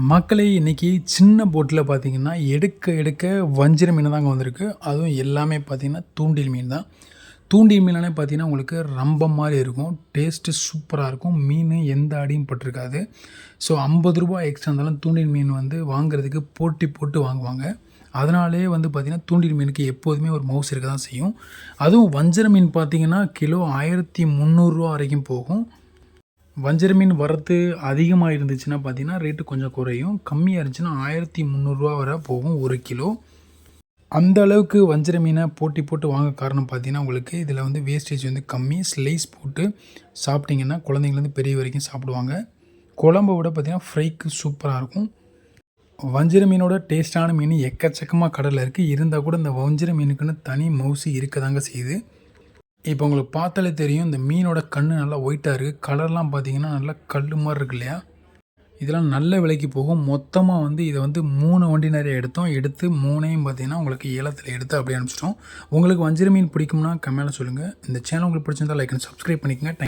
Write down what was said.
மக்களே இன்றைக்கி சின்ன போட்டில் பார்த்தீங்கன்னா எடுக்க எடுக்க வஞ்சிர மீன் தாங்க வந்திருக்கு. அதுவும் எல்லாமே பார்த்தீங்கன்னா தூண்டில் மீன் தான். தூண்டில் மீனானே பார்த்திங்கன்னா உங்களுக்கு ரம்பம் மாதிரி இருக்கும். டேஸ்ட்டு சூப்பராக இருக்கும். மீன் எந்த அடியும் பட்டிருக்காது. ஸோ ஐம்பது ரூபா எக்ஸ்ட்ரா இருந்தாலும் தூண்டில் மீன் வந்து வாங்குறதுக்கு போட்டி போட்டு வாங்குவாங்க. அதனாலே வந்து பார்த்திங்கன்னா தூண்டில் மீனுக்கு எப்போதுமே ஒரு மவுஸ் இருக்க தான் செய்யும். அதுவும் வஞ்சர மீன் பார்த்திங்கன்னா கிலோ ஆயிரத்தி முந்நூறுரூவா வரைக்கும் போகும். வஞ்சர மீன் வரத்து அதிகமாக இருந்துச்சுன்னா பார்த்தீங்கன்னா ரேட்டு கொஞ்சம் குறையும். கம்மியாக இருந்துச்சுன்னா ஆயிரத்தி முந்நூறுரூவா வரை போகும் ஒரு கிலோ. அந்த அளவுக்கு வஞ்சர மீனை போட்டி போட்டு வாங்க காரணம் பார்த்தீங்கன்னா உங்களுக்கு இதில் வந்து வேஸ்டேஜ் வந்து கம்மி. ஸ்லைஸ் போட்டு சாப்பிட்டிங்கன்னா குழந்தைங்கலேருந்து பெரிய வரைக்கும் சாப்பிடுவாங்க. குழம்பை விட பார்த்திங்கன்னா ஃப்ரைக்கு சூப்பராக இருக்கும். வஞ்சிர மீனோட டேஸ்ட்டான மீன் எக்கச்சக்கமாக கடலில் இருக்குது இருந்தால் கூட இந்த வஞ்சிர மீனுக்குன்னு தனி மவுசு இருக்க தாங்க செய்யுது. இப்போ உங்களுக்கு பார்த்தாலே தெரியும் இந்த மீனோட கண் நல்லா ஒயிட்டாக இருக்குது கலர்லாம் பார்த்தீங்கன்னா நல்லா கல் மாதிரி இருக்கு இல்லையா? இதெல்லாம் நல்ல விலைக்கு போகும். மொத்தமாக வந்து இதை வந்து மூணு வண்டி நிறைய எடுத்தோம். எடுத்து மூணையும் பார்த்தீங்கன்னா உங்களுக்கு ஏலத்தில் எடுத்து அப்படியே அனுப்பிச்சிட்டோம். உங்களுக்கு வஞ்சிர மீன் பிடிக்கும்னா கமெண்ட்டில் சொல்லுங்கள் இந்த சேனல் உங்களுக்கு பிடிச்சிருந்தால் லைக் அண்ட் சப்ஸ்கிரைப் பண்ணிக்கங்க.